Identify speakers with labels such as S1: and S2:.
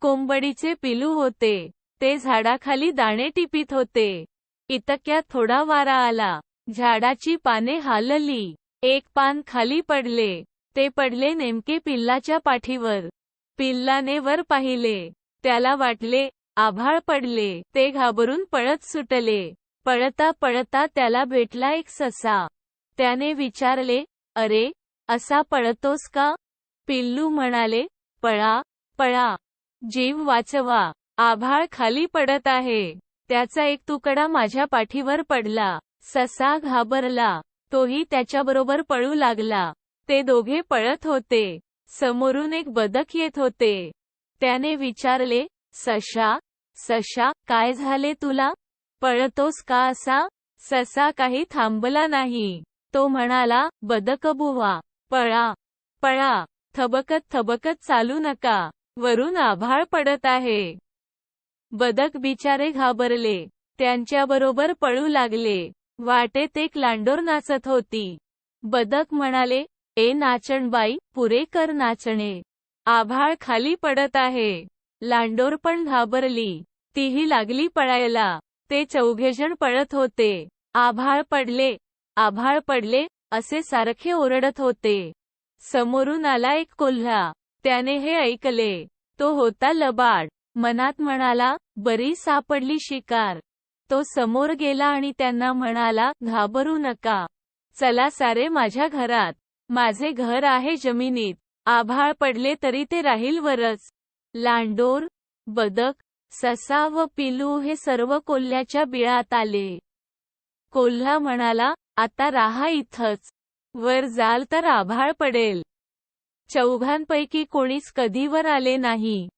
S1: कोंबडीचे पिलू होते. ते झाडाखाली दाणे टिपीत होते. इतक्यात थोडा वारा आला. झाडाची पाने हालली. एक पान खाली पडले. ते पडले नेमके पिल्लाच्या पाठीवर. पिल्लाने वर पाहिले. त्याला वाटले आभाळ पडले. ते घाबरून पळत सुटले. पळता पळता त्याला भेटला एक ससा. त्याने विचारले अरे असा पळतोस का? पिल्लू म्हणाले पळा पळा. जीव वाचवा. आभाळ खाली पडत आहे. त्याचा एक तुकडा माझ्या पाठीवर पडला. ससा घाबरला. तोही त्याच्याबरोबर पळू लागला. ते दोघे पळत होते. समोरून एक बदक येत होते. त्याने विचारले सशा सशा काय झाले तुला? पळतोस का असा? ससा काही थांबला नाही. तो म्हणाला बदक बुवा. पळा. पळा. थबकत थबकत चालू नका. वरून आभाळ पडत आहे. बदक बिचारे घाबरले. त्यांच्याबरोबर पळू लागले. वाटेत एक लांडोर नाचत होती. बदक म्हणाले ए नाचणबाई पुरे कर नाचणे. आभाळ खाली पडत आहे. लांडोर पण घाबरली. तीही लागली पळायला. ते चौघेजण पळत होते. आभाळ पडले. आभाळ पडले असे सारखे ओरडत होते. समोरून आला एक कोल्हा. त्याने हे ऐकले. तो होता लबाड. मनात म्हणाला बरी सापडली शिकार. तो समोर गेला आणि त्यांना म्हणाला घाबरू नका. चला सारे माझ्या घरात. माझे घर आहे जमिनीत. आभाळ पडले तरी ते राहील वरच. लांडोर बदक ससा व पिलू हे सर्व कोल्ह्याच्या बिळात आले. कोल्हा म्हणाला आता राहा इथंच. वर जाल तर आभाळ पडेल. चौघांपैकी कोणीच कधीवर आले नाही.